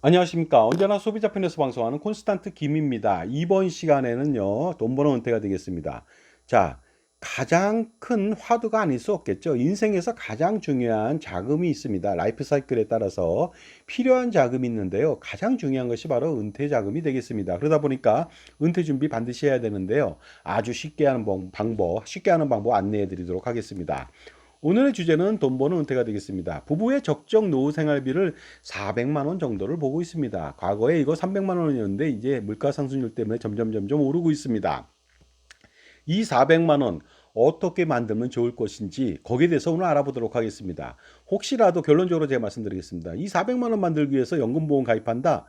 안녕하십니까. 언제나 소비자 편에서 방송하는 콘스탄트 김입니다. 이번 시간에는요, 돈 버는 은퇴가 되겠습니다. 자, 가장 큰 화두가 아닐 수 없겠죠. 인생에서 가장 중요한 자금이 있습니다. 라이프 사이클에 따라서 필요한 자금이 있는데요. 가장 중요한 것이 바로 은퇴 자금이 되겠습니다. 그러다 보니까 은퇴 준비 반드시 해야 되는데요. 아주 쉽게 하는 방- 방법, 쉽게 하는 방법 안내해 드리도록 하겠습니다. 오늘의 주제는 돈 버는 은퇴가 되겠습니다. 부부의 적정 노후 생활비를 400만 원 정도를 보고 있습니다. 과거에 이거 300만 원이었는데 이제 물가 상승률 때문에 점점 점점 오르고 있습니다. 이 400만 원 어떻게 만들면 좋을 것인지 거기에 대해서 오늘 알아보도록 하겠습니다. 혹시라도 결론적으로 제가 말씀드리겠습니다. 이 400만 원 만들기 위해서 연금보험 가입한다.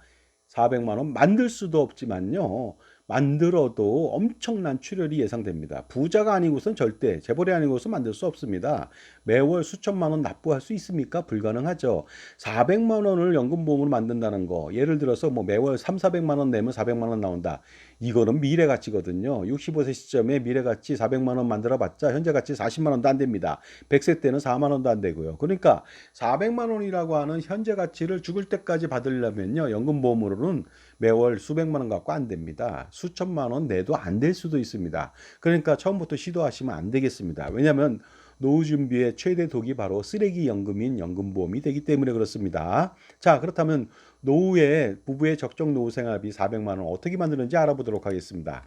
400만 원 만들 수도 없지만요. 만들어도 엄청난 출혈이 예상됩니다. 부자가 아니고선 절대 재벌이 아니고서 만들 수 없습니다. 매월 수천만 원 납부할 수 있습니까? 불가능하죠. 400만 원을 연금보험으로 만든다는 거. 예를 들어서 뭐 매월 3, 400만 원 내면 400만 원 나온다. 이거는 미래 가치거든요. 65세 시점에 미래 가치 400만 원 만들어 봤자 현재 가치 40만 원도 안 됩니다. 100세 때는 4만 원도 안 되고요. 그러니까 400만 원이라고 하는 현재 가치를 죽을 때까지 받으려면요. 연금 보험으로는 매월 수백만 원 갖고 안 됩니다. 수천만 원 내도 안 될 수도 있습니다. 그러니까 처음부터 시도하시면 안 되겠습니다. 왜냐하면 노후 준비의 최대 독이 바로 쓰레기 연금인 연금보험이 되기 때문에 그렇습니다. 자, 그렇다면 노후에 부부의 적정 노후 생활비 400만 원 어떻게 만드는지 알아보도록 하겠습니다.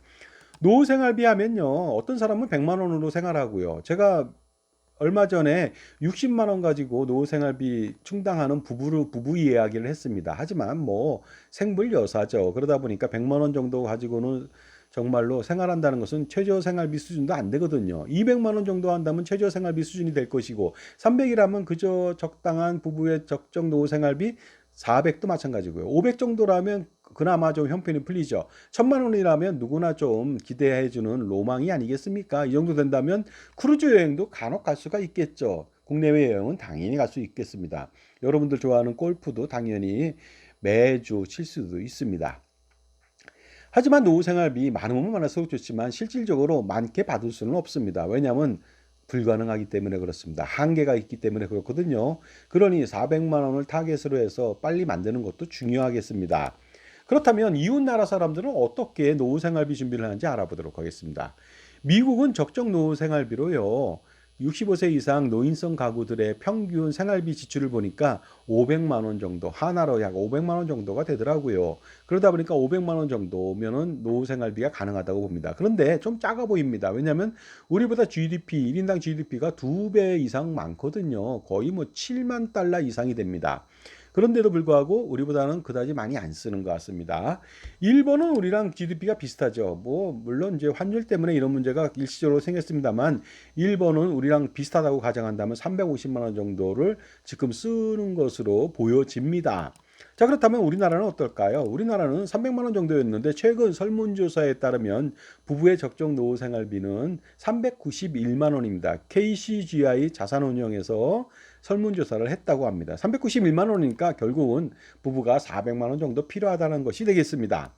노후 생활비 하면요. 어떤 사람은 100만 원으로 생활하고요. 제가 얼마 전에 60만 원 가지고 노후 생활비 충당하는 부부를 부부 이야기를 했습니다. 하지만 뭐 생불 여사죠. 그러다 보니까 100만 원 정도 가지고는 정말로 생활한다는 것은 최저 생활비 수준도 안 되거든요. 200만 원 정도 한다면 최저 생활비 수준이 될 것이고 300이라면 그저 적당한 부부의 적정 노후 생활비 400도 마찬가지고요. 500 정도라면 그나마 좀 형편이 풀리죠. 천만 원이라면 누구나 좀 기대해주는 로망이 아니겠습니까? 이 정도 된다면 크루즈 여행도 간혹 갈 수가 있겠죠. 국내외 여행은 당연히 갈 수 있겠습니다. 여러분들 좋아하는 골프도 당연히 매주 칠 수도 있습니다. 하지만 노후 생활비 많으면 많을수록 좋지만 실질적으로 많게 받을 수는 없습니다. 왜냐하면 불가능하기 때문에 그렇습니다. 한계가 있기 때문에 그렇거든요. 그러니 400만 원을 타겟으로 해서 빨리 만드는 것도 중요하겠습니다. 그렇다면 이웃 나라 사람들은 어떻게 노후 생활비 준비를 하는지 알아보도록 하겠습니다. 미국은 적정 노후 생활비로요. 65세 이상 노인성 가구들의 평균 생활비 지출을 보니까 500만 원 정도 하나로 약 500만 원 정도가 되더라고요. 그러다 보니까 500만 원 정도면은 노후 생활비가 가능하다고 봅니다. 그런데 좀 작아 보입니다. 왜냐하면 우리보다 GDP 1인당 GDP가 두 배 이상 많거든요. 거의 뭐 7만 달러 이상이 됩니다. 그런데도 불구하고 우리보다는 그다지 많이 안 쓰는 것 같습니다. 일본은 우리랑 GDP가 비슷하죠. 뭐 물론 이제 환율 때문에 이런 문제가 일시적으로 생겼습니다만 일본은 우리랑 비슷하다고 가정한다면 350만 원 정도를 지금 쓰는 것으로 보여집니다. 자, 그렇다면 우리나라는 어떨까요? 우리나라는 300만 원 정도였는데 최근 설문조사에 따르면 부부의 적정 노후 생활비는 391만 원입니다. KCGI 자산운용에서 설문조사를 했다고 합니다. 391만 원이니까 결국은 부부가 400만 원 정도 필요하다는 것이 되겠습니다.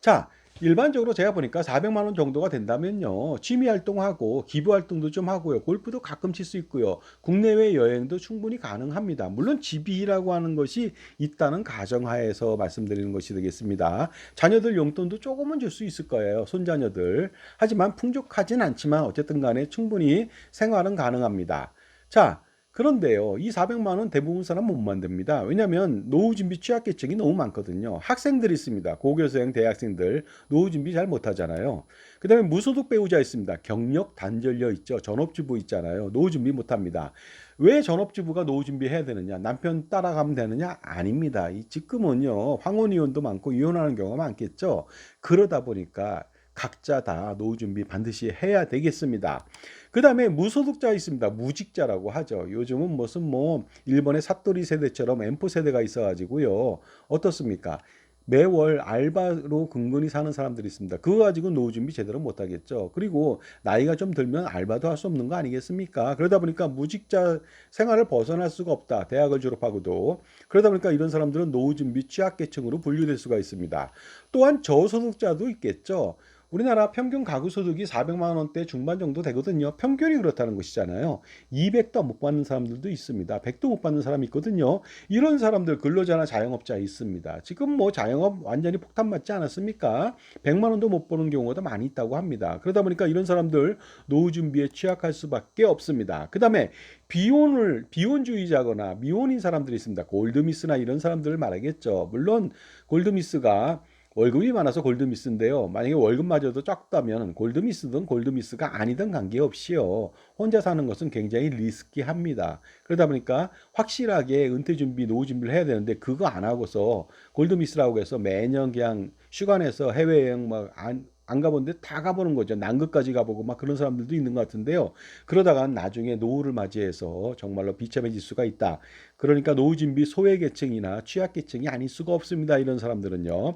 자, 일반적으로 제가 보니까 400만 원 정도가 된다면요. 취미 활동하고 기부 활동도 좀 하고요. 골프도 가끔 칠 수 있고요. 국내외 여행도 충분히 가능합니다. 물론 집이라고 하는 것이 있다는 가정하에서 말씀드리는 것이 되겠습니다. 자녀들 용돈도 조금은 줄 수 있을 거예요. 손자녀들. 하지만 풍족하진 않지만 어쨌든 간에 충분히 생활은 가능합니다. 자, 그런데요, 이 400만 원 대부분 사람 못 만듭니다. 왜냐하면 노후 준비 취약계층이 너무 많거든요. 학생들이 있습니다. 고교생, 대학생들 노후 준비 잘 못하잖아요. 그 다음에 무소득 배우자 있습니다. 경력 단절녀 있죠. 전업주부 있잖아요. 노후 준비 못합니다. 왜 전업주부가 노후 준비 해야 되느냐? 남편 따라가면 되느냐? 아닙니다. 이 지금은요, 황혼 이혼도 많고 이혼하는 경우가 많겠죠. 그러다 보니까 각자 다 노후 준비 반드시 해야 되겠습니다. 그 다음에 무소득자 있습니다. 무직자라고 하죠. 요즘은 무슨 뭐 일본의 사또리 세대처럼 엠포 세대가 있어가지고요. 어떻습니까? 매월 알바로 근근히 사는 사람들이 있습니다. 그거 가지고 노후 준비 제대로 못 하겠죠. 그리고 나이가 좀 들면 알바도 할 수 없는 거 아니겠습니까? 그러다 보니까 무직자 생활을 벗어날 수가 없다. 대학을 졸업하고도. 그러다 보니까 이런 사람들은 노후 준비 취약계층으로 분류될 수가 있습니다. 또한 저소득자도 있겠죠. 우리나라 평균 가구 소득이 400만 원대 중반 정도 되거든요. 평균이 그렇다는 것이잖아요. 200도 못 받는 사람들도 있습니다. 100도 못 받는 사람이 있거든요. 이런 사람들 근로자나 자영업자 있습니다. 지금 뭐 자영업 완전히 폭탄 맞지 않았습니까? 100만 원도 못 버는 경우가 많이 있다고 합니다. 그러다 보니까 이런 사람들 노후 준비에 취약할 수밖에 없습니다. 그다음에 비혼을 비혼주의자거나 미혼인 사람들이 있습니다. 골드미스나 이런 사람들을 말하겠죠. 물론 골드미스가 월급이 많아서 골드미스인데요. 만약에 월급마저도 적다면 골드미스든 골드미스가 아니든 관계없이요. 혼자 사는 것은 굉장히 리스키합니다. 그러다 보니까 확실하게 은퇴 준비, 노후 준비를 해야 되는데 그거 안 하고서 골드미스라고 해서 매년 그냥 휴가 내서 해외여행 막안 안 가본데 다 가보는 거죠. 남극까지 가보고 막 그런 사람들도 있는 것 같은데요. 그러다가 나중에 노후를 맞이해서 정말로 비참해질 수가 있다. 그러니까 노후 준비 소외계층이나 취약계층이 아닐 수가 없습니다. 이런 사람들은요.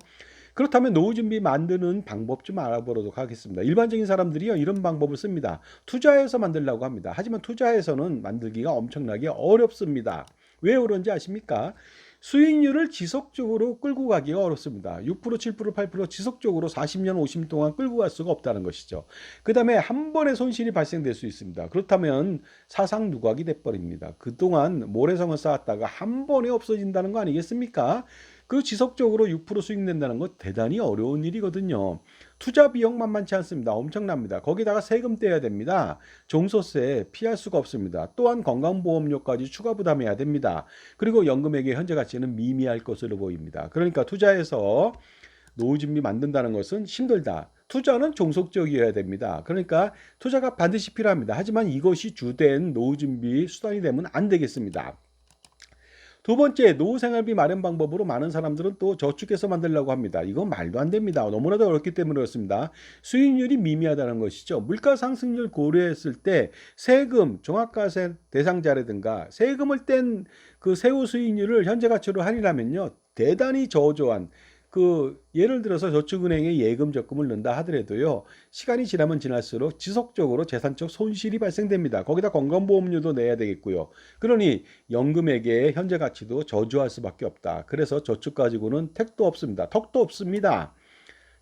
그렇다면 노후 준비 만드는 방법 좀 알아보도록 하겠습니다. 일반적인 사람들이요 이런 방법을 씁니다. 투자해서 만들려고 합니다. 하지만 투자해서는 만들기가 엄청나게 어렵습니다. 왜 그런지 아십니까? 수익률을 지속적으로 끌고 가기가 어렵습니다. 6%, 7%, 8% 지속적으로 40년, 50년 동안 끌고 갈 수가 없다는 것이죠. 그 다음에 한 번에 손실이 발생될 수 있습니다. 그렇다면 사상 누각이 돼버립니다. 그동안 모래성을 쌓았다가 한 번에 없어진다는 거 아니겠습니까? 그 지속적으로 6% 수익 낸다는 건 대단히 어려운 일이거든요. 투자 비용 만만치 않습니다. 엄청납니다. 거기다가 세금 떼야 됩니다. 종소세 피할 수가 없습니다. 또한 건강보험료까지 추가 부담해야 됩니다. 그리고 연금액의 현재 가치는 미미할 것으로 보입니다. 그러니까 투자해서 노후 준비 만든다는 것은 힘들다. 투자는 종속적이어야 됩니다. 그러니까 투자가 반드시 필요합니다. 하지만 이것이 주된 노후 준비 수단이 되면 안 되겠습니다. 두 번째, 노후 생활비 마련 방법으로 많은 사람들은 또 저축해서 만들려고 합니다. 이건 말도 안 됩니다. 너무나도 어렵기 때문에 그렇습니다. 수익률이 미미하다는 것이죠. 물가 상승률 고려했을 때 세금, 종합과세 대상자라든가 세금을 뗀 그 세후 수익률을 현재 가치로 할인하면요. 대단히 저조한 그 예를 들어서 저축은행에 예금 적금을 넣는다 하더라도요 시간이 지나면 지날수록 지속적으로 재산적 손실이 발생됩니다. 거기다 건강보험료도 내야 되겠고요. 그러니 연금액의 현재 가치도 저조할 수밖에 없다. 그래서 저축 가지고는 택도 없습니다. 턱도 없습니다.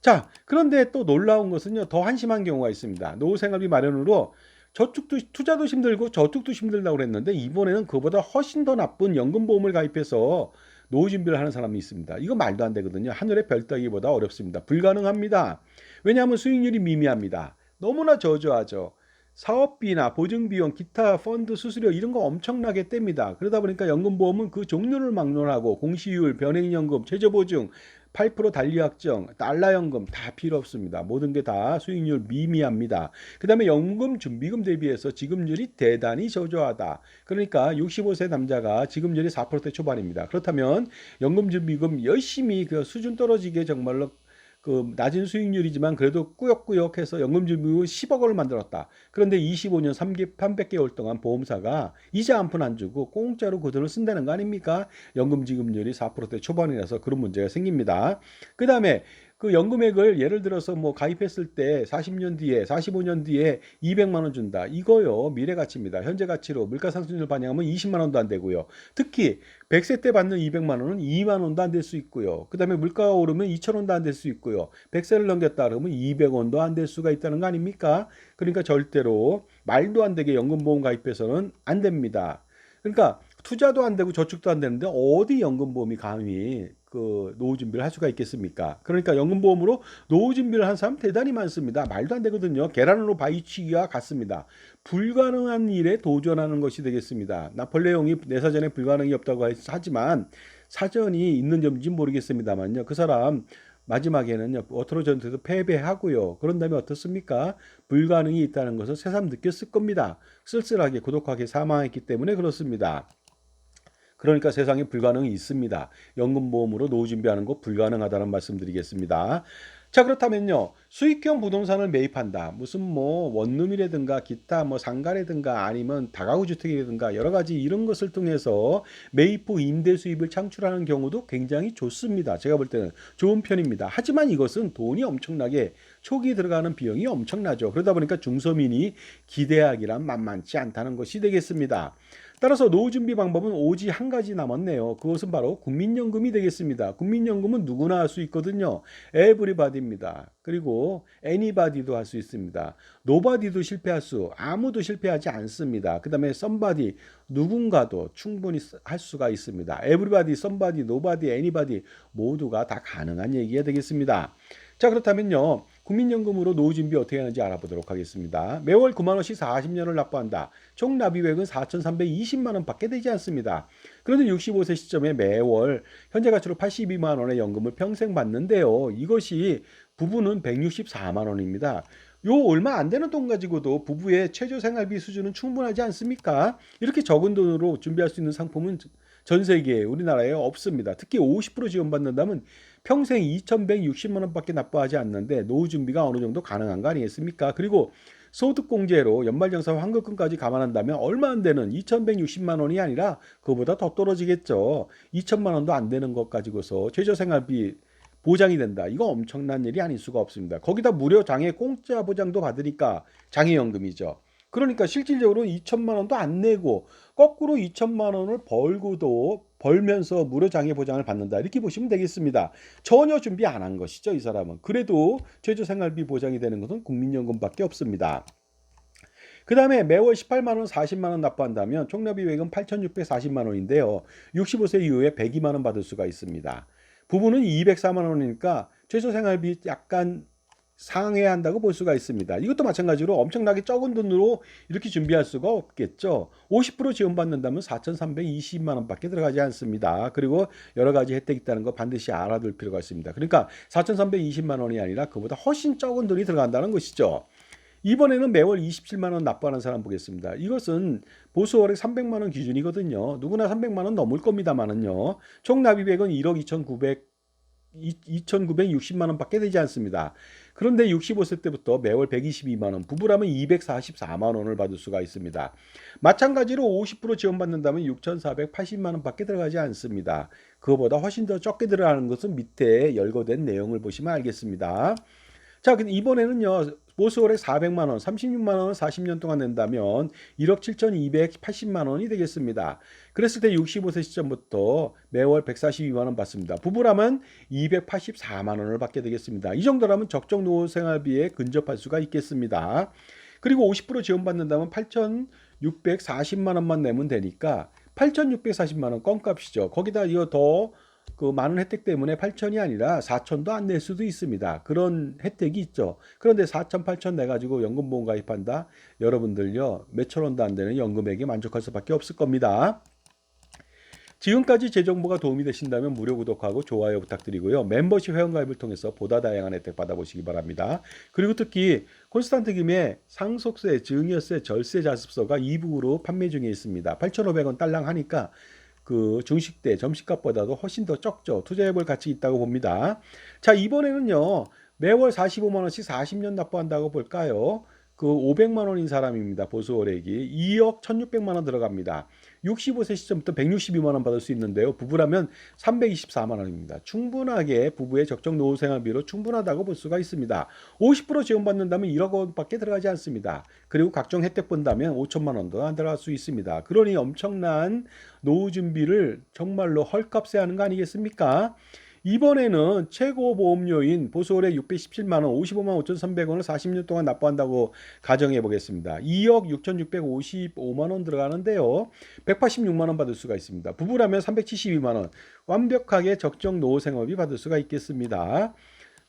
자 그런데 또 놀라운 것은요 더 한심한 경우가 있습니다. 노후 생활비 마련으로 저축도 투자도 힘들고 저축도 힘들다고 그랬는데 이번에는 그보다 훨씬 더 나쁜 연금보험을 가입해서 노후 준비를 하는 사람이 있습니다. 이거 말도 안 되거든요. 하늘의 별 따기보다 어렵습니다. 불가능합니다. 왜냐하면 수익률이 미미합니다. 너무나 저조하죠. 사업비나 보증비용, 기타 펀드 수수료 이런 거 엄청나게 뗍니다. 그러다 보니까 연금보험은 그 종류를 막론하고 공시율, 변액연금, 최저보증, 8% 달리 확정, 달러연금 다 필요 없습니다. 모든 게 다 수익률 미미합니다. 그 다음에 연금 준비금 대비해서 지급률이 대단히 저조하다. 그러니까 65세 남자가 지급률이 4%대 초반입니다. 그렇다면 연금 준비금 열심히 그 수준 떨어지게 정말로 그 낮은 수익률이지만 그래도 꾸역꾸역 해서 연금준비금 10억 원을 만들었다. 그런데 25년 3개, 300개월 동안 보험사가 이자 한 푼 안 주고 공짜로 그 돈을 쓴다는 거 아닙니까? 연금지급률이 4%대 초반이라서 그런 문제가 생깁니다. 그 다음에 그 연금액을 예를 들어서 뭐 가입했을 때 40년 뒤에 45년 뒤에 200만 원 준다. 이거요. 미래 가치입니다. 현재 가치로 물가 상승률 반영하면 20만 원도 안 되고요. 특히 100세 때 받는 200만 원은 2만 원도 안 될 수 있고요. 그다음에 물가가 오르면 2천 원도 안 될 수 있고요. 100세를 넘겼다 그러면 200원도 안 될 수가 있다는 거 아닙니까? 그러니까 절대로 말도 안 되게 연금보험 가입해서는 안 됩니다. 그러니까 투자도 안 되고 저축도 안 되는데 어디 연금보험이 감히 그 노후 준비를 할 수가 있겠습니까? 그러니까 연금보험으로 노후 준비를 한 사람 대단히 많습니다. 말도 안 되거든요. 계란으로 바위치기와 같습니다. 불가능한 일에 도전하는 것이 되겠습니다. 나폴레옹이 내 사전에 불가능이 없다고 하지만 사전이 있는 점인지 모르겠습니다만요. 그 사람 마지막에는요 워터로 전투에서 패배하고요. 그런 다음에 어떻습니까? 불가능이 있다는 것을 새삼 느꼈을 겁니다. 쓸쓸하게 고독하게 사망했기 때문에 그렇습니다. 그러니까 세상에 불가능이 있습니다. 연금보험으로 노후 준비하는 거 불가능하다는 말씀드리겠습니다. 자 그렇다면요. 수익형 부동산을 매입한다. 무슨 뭐 원룸이라든가 기타 뭐 상가라든가 아니면 다가구 주택이라든가 여러 가지 이런 것을 통해서 매입 후 임대 수입을 창출하는 경우도 굉장히 좋습니다. 제가 볼 때는 좋은 편입니다. 하지만 이것은 돈이 엄청나게 초기 들어가는 비용이 엄청나죠. 그러다 보니까 중서민이 기대하기란 만만치 않다는 것이 되겠습니다 따라서 노후 준비 방법은 오직 한 가지 남았네요. 그것은 바로 국민연금이 되겠습니다. 국민연금은 누구나 할 수 있거든요. 에브리바디입니다. 그리고 애니바디도 할 수 있습니다. 노바디도 실패할 수 아무도 실패하지 않습니다. 그 다음에 썸바디 누군가도 충분히 할 수가 있습니다. 에브리바디, 썸바디, 노바디, 애니바디 모두가 다 가능한 얘기가 되겠습니다. 자 그렇다면요 국민연금으로 노후 준비 어떻게 하는지 알아보도록 하겠습니다. 매월 9만 원씩 40년을 납부한다. 총 납입액은 4,320만 원 밖에 되지 않습니다. 그런데 65세 시점에 매월 현재 가치로 82만 원의 연금을 평생 받는데요. 이것이 부부는 164만 원입니다. 요 얼마 안 되는 돈 가지고도 부부의 최저 생활비 수준은 충분하지 않습니까? 이렇게 적은 돈으로 준비할 수 있는 상품은 전 세계에 우리나라에 없습니다. 특히 50% 지원받는다면 평생 2,160만 원밖에 납부하지 않는데 노후 준비가 어느 정도 가능한 거 아니겠습니까? 그리고 소득공제로 연말정산 환급금까지 감안한다면 얼마 안 되는 2,160만 원이 아니라 그보다 더 떨어지겠죠. 2천만 원도 안 되는 것 가지고서 최저생활비 보장이 된다. 이거 엄청난 일이 아닐 수가 없습니다. 거기다 무료 장애 공짜 보장도 받으니까 장애연금이죠. 그러니까 실질적으로 2천만 원도 안 내고 거꾸로 2천만 원을 벌고도 벌면서 무료 장애 보장을 받는다. 이렇게 보시면 되겠습니다. 전혀 준비 안 한 것이죠, 이 사람은. 그래도 최저 생활비 보장이 되는 것은 국민연금밖에 없습니다. 그 다음에 매월 18만 원, 40만 원 납부한다면 총납입액은 8,640만 원인데요. 65세 이후에 102만 원 받을 수가 있습니다. 부부는 204만 원이니까 최저 생활비 약간 상회해야 한다고 볼 수가 있습니다. 이것도 마찬가지로 엄청나게 적은 돈으로 이렇게 준비할 수가 없겠죠. 50% 지원받는다면 4,320만 원밖에 들어가지 않습니다. 그리고 여러 가지 혜택이 있다는 거 반드시 알아둘 필요가 있습니다. 그러니까 4,320만 원이 아니라 그보다 훨씬 적은 돈이 들어간다는 것이죠. 이번에는 매월 27만 원 납부하는 사람 보겠습니다. 이것은 보수월액 300만 원 기준이거든요. 누구나 300만 원 넘을 겁니다만은요. 총 납입액은 1억 2,900 2,960만 원밖에 되지 않습니다. 그런데 65세 때부터 매월 122만 원, 부부라면 244만 원을 받을 수가 있습니다. 마찬가지로 50% 지원받는다면 6,480만 원밖에 들어가지 않습니다. 그거보다 훨씬 더 적게 들어가는 것은 밑에 열거된 내용을 보시면 알겠습니다. 자, 근데 이번에는요. 보수월액 400만 원, 36만 원을 40년 동안 낸다면 1억 7,280만 원이 되겠습니다. 그랬을 때 65세 시점부터 매월 142만 원 받습니다. 부부라면 284만 원을 받게 되겠습니다. 이 정도라면 적정 노후 생활비에 근접할 수가 있겠습니다. 그리고 50% 지원받는다면 8,640만 원만 내면 되니까 8,640만 원 껌값이죠. 거기다 이거 더 그 많은 혜택 때문에 8천이 아니라 4천도 안 낼 수도 있습니다. 그런 혜택이 있죠. 그런데 4천, 8천 내 가지고 연금보험 가입한다. 여러분들요 몇천 원도 안 되는 연금액에 만족할 수밖에 없을 겁니다. 지금까지 제 정보가 도움이 되신다면 무료 구독하고 좋아요 부탁드리고요. 멤버십 회원가입을 통해서 보다 다양한 혜택 받아보시기 바랍니다. 그리고 특히 콘스탄트 김의 상속세, 증여세, 절세 자습서가 이북으로 판매 중에 있습니다. 8,500원 딸랑 하니까 그 중식대 점심값보다도 훨씬 더 적죠. 투자해 볼 가치 있다고 봅니다. 자 이번에는요 매월 45만 원씩 40년 납부한다고 볼까요? 그 500만 원인 사람입니다. 보수월액이 2억 1,600만 원 들어갑니다. 65세 시점부터 162만 원 받을 수 있는데요. 부부라면 324만 원입니다. 충분하게 부부의 적정 노후 생활비로 충분하다고 볼 수가 있습니다. 50% 지원받는다면 1억 원밖에 들어가지 않습니다. 그리고 각종 혜택 본다면 5천만 원도 안 들어갈 수 있습니다. 그러니 엄청난 노후 준비를 정말로 헐값에 하는 거 아니겠습니까? 이번에는 최고 보험료인 보수월액 617만 원, 55만 5,300원을 40년 동안 납부한다고 가정해 보겠습니다. 2억 6,655만 원 들어가는데요. 186만 원 받을 수가 있습니다. 부부라면 372만 원. 완벽하게 적정 노후 생활비 받을 수가 있겠습니다.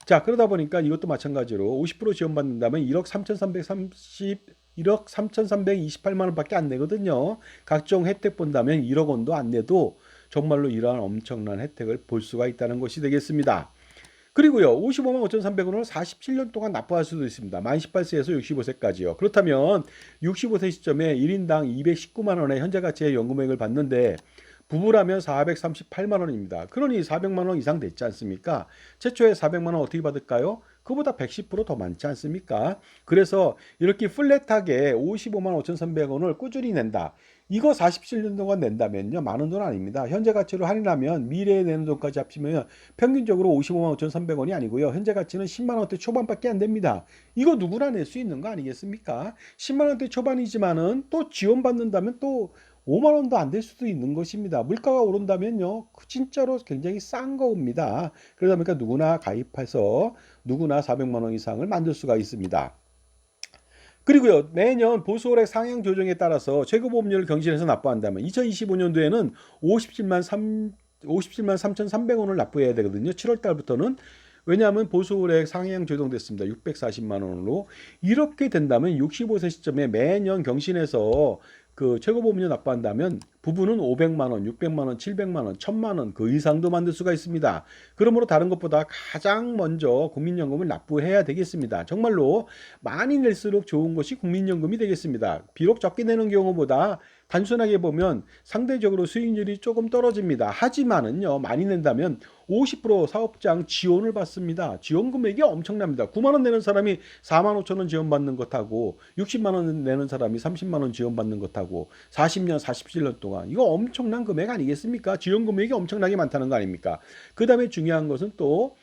자, 그러다 보니까 이것도 마찬가지로 50% 지원받는다면 1억 3,330 1억 3,328만 원밖에 안 내거든요. 각종 혜택 본다면 1억 원도 안 내도 정말로 이러한 엄청난 혜택을 볼 수가 있다는 것이 되겠습니다. 그리고요, 55만 5,300원을 47년 동안 납부할 수도 있습니다. 만 18세에서 65세까지요. 그렇다면 65세 시점에 1인당 219만 원의 현재 가치의 연금액을 받는데 부부라면 438만 원입니다. 그러니 400만 원 이상 됐지 않습니까? 최초에 400만 원 어떻게 받을까요? 그보다 110%더 많지 않습니까? 그래서 이렇게 플랫하게 55만 5,300원을 꾸준히 낸다. 이거 47년 동안 낸다면요. 많은 돈 아닙니다. 현재 가치로 할인하면 미래에 내는 돈까지 합치면 평균적으로 55만 5,300원이 아니고요. 현재 가치는 10만 원대 초반밖에 안 됩니다. 이거 누구나 낼 수 있는 거 아니겠습니까? 10만 원대 초반이지만은 또 지원받는다면 또 5만 원도 안 될 수도 있는 것입니다. 물가가 오른다면요, 그 진짜로 굉장히 싼 겁니다. 그러다 보니까 누구나 가입해서 누구나 400만 원 이상을 만들 수가 있습니다. 그리고요, 매년 보수월액 상향 조정에 따라서 최고보험료를 경신해서 납부한다면 2025년도에는 57만 3, 57만 3,300원을 납부해야 되거든요. 7월 달부터는 왜냐하면 보수월액 상향 조정됐습니다. 640만 원으로 이렇게 된다면 65세 시점에 매년 경신해서 그 최고보험료 납부한다면 부부는 500만 원, 600만 원, 700만 원, 1000만 원 그 이상도 만들 수가 있습니다. 그러므로 다른 것보다 가장 먼저 국민연금을 납부해야 되겠습니다. 정말로 많이 낼수록 좋은 것이 국민연금이 되겠습니다. 비록 적게 내는 경우보다 단순하게 보면 상대적으로 수익률이 조금 떨어집니다. 하지만은요, 많이 낸다면 50% 사업장 지원을 받습니다. 지원 금액이 엄청납니다. 9만 원 내는 사람이 4만 5천 원 지원받는 것하고 60만 원 내는 사람이 30만 원 지원받는 것하고 40년, 47년 동안 이거 엄청난 금액 아니겠습니까? 지원 금액이 엄청나게 많다는 거 아닙니까? 그 다음에 중요한 것은 또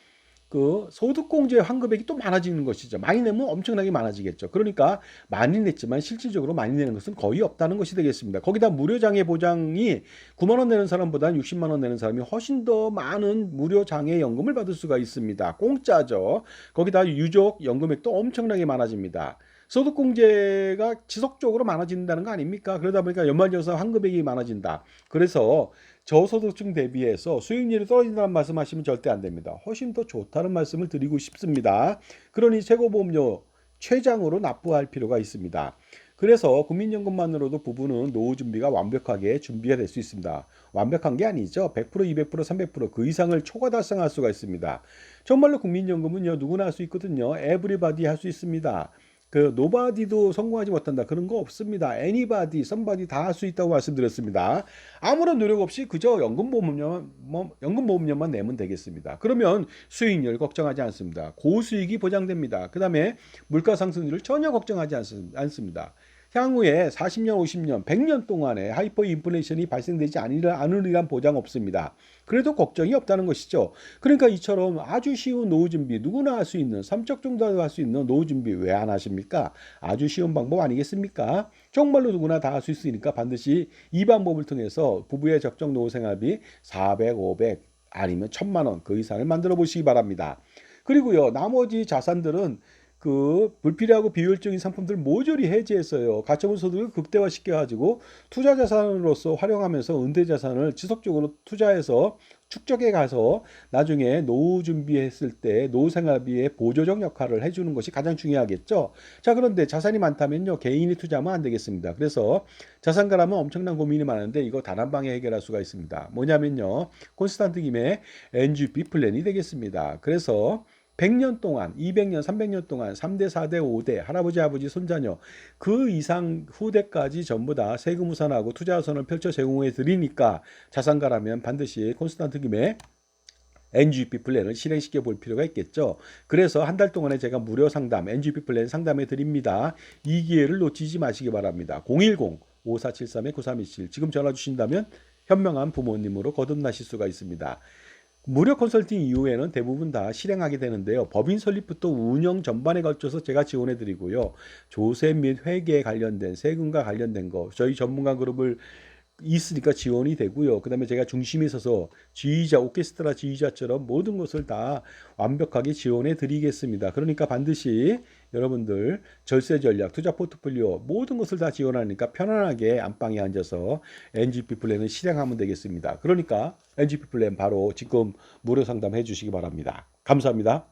그 소득공제 환급액이 또 많아지는 것이죠. 많이 내면 엄청나게 많아지겠죠. 그러니까 많이 냈지만 실질적으로 많이 내는 것은 거의 없다는 것이 되겠습니다. 거기다 무료 장애 보장이 9만 원 내는 사람보다 60만 원 내는 사람이 훨씬 더 많은 무료 장애 연금을 받을 수가 있습니다. 공짜죠. 거기다 유족 연금액도 엄청나게 많아집니다. 소득공제가 지속적으로 많아진다는 거 아닙니까? 그러다 보니까 연말정산 환급액이 많아진다. 그래서 저소득층 대비해서 수익률이 떨어진다는 말씀하시면 절대 안 됩니다. 훨씬 더 좋다는 말씀을 드리고 싶습니다. 그러니 최고보험료 최장으로 납부할 필요가 있습니다. 그래서 국민연금만으로도 부부는 노후 준비가 완벽하게 준비가 될 수 있습니다. 완벽한 게 아니죠. 100%, 200%, 300%그 이상을 초과 달성할 수가 있습니다. 정말로 국민연금은요 누구나 할 수 있거든요. 에브리바디 할 수 있습니다. 그 노바디도 성공하지 못한다 그런 거 없습니다. 애니바디, 썸바디 다 할 수 있다고 말씀드렸습니다. 아무런 노력 없이 그저 연금보험료만 뭐 연금보험료만 내면 되겠습니다. 그러면 수익률 걱정하지 않습니다. 고수익이 보장됩니다. 그 다음에 물가 상승률을 전혀 걱정하지 않습니다. 향후에 40년, 50년, 100년 동안에 하이퍼 인플레이션이 발생되지 않으리란 보장 없습니다. 그래도 걱정이 없다는 것이죠. 그러니까 이처럼 아주 쉬운 노후 준비 누구나 할 수 있는 삼적 정도 할 수 있는 노후 준비 왜 안 하십니까? 아주 쉬운 방법 아니겠습니까? 정말로 누구나 다 할 수 있으니까 반드시 이 방법을 통해서 부부의 적정 노후 생활비 400, 500 아니면 1000만 원 그 이상을 만들어 보시기 바랍니다. 그리고요. 나머지 자산들은 그 불필요하고 비효율적인 상품들 모조리 해지했어요. 가처분 소득을 극대화시켜 가지고 투자 자산으로서 활용하면서 은퇴 자산을 지속적으로 투자해서 축적해 가서 나중에 노후 준비했을 때 노후 생활비의 보조적 역할을 해주는 것이 가장 중요하겠죠. 자 그런데 자산이 많다면요 개인이 투자하면 안 되겠습니다. 그래서 자산가라면 엄청난 고민이 많은데 이거 단 한 방에 해결할 수가 있습니다. 뭐냐면요 콘스탄트 김의 NGP 플랜이 되겠습니다. 그래서 100년 동안, 200년, 300년 동안 3대, 4대, 5대, 할아버지, 아버지, 손자녀 그 이상 후대까지 전부 다 세금 우산하고 투자 우선을 펼쳐 제공해 드리니까 자산가라면 반드시 콘스탄트 김의 NGP 플랜을 실행시켜 볼 필요가 있겠죠. 그래서 한 달 동안에 제가 무료 상담, NGP 플랜 상담해 드립니다. 이 기회를 놓치지 마시기 바랍니다. 010-5473-9327 지금 전화 주신다면 현명한 부모님으로 거듭나실 수가 있습니다. 무료 컨설팅 이후에는 대부분 다 실행하게 되는데요. 법인 설립부터 운영 전반에 걸쳐서 제가 지원해 드리고요. 조세 및 회계에 관련된 세금과 관련된 거 저희 전문가 그룹을 있으니까 지원이 되고요. 그다음에 제가 중심에 서서 지휘자, 오케스트라 지휘자처럼 모든 것을 다 완벽하게 지원해 드리겠습니다. 그러니까 반드시 여러분들 절세 전략, 투자 포트폴리오 모든 것을 다 지원하니까 편안하게 안방에 앉아서 NGP 플랜을 실행하면 되겠습니다. 그러니까 NGP 플랜 바로 지금 무료 상담해 주시기 바랍니다. 감사합니다.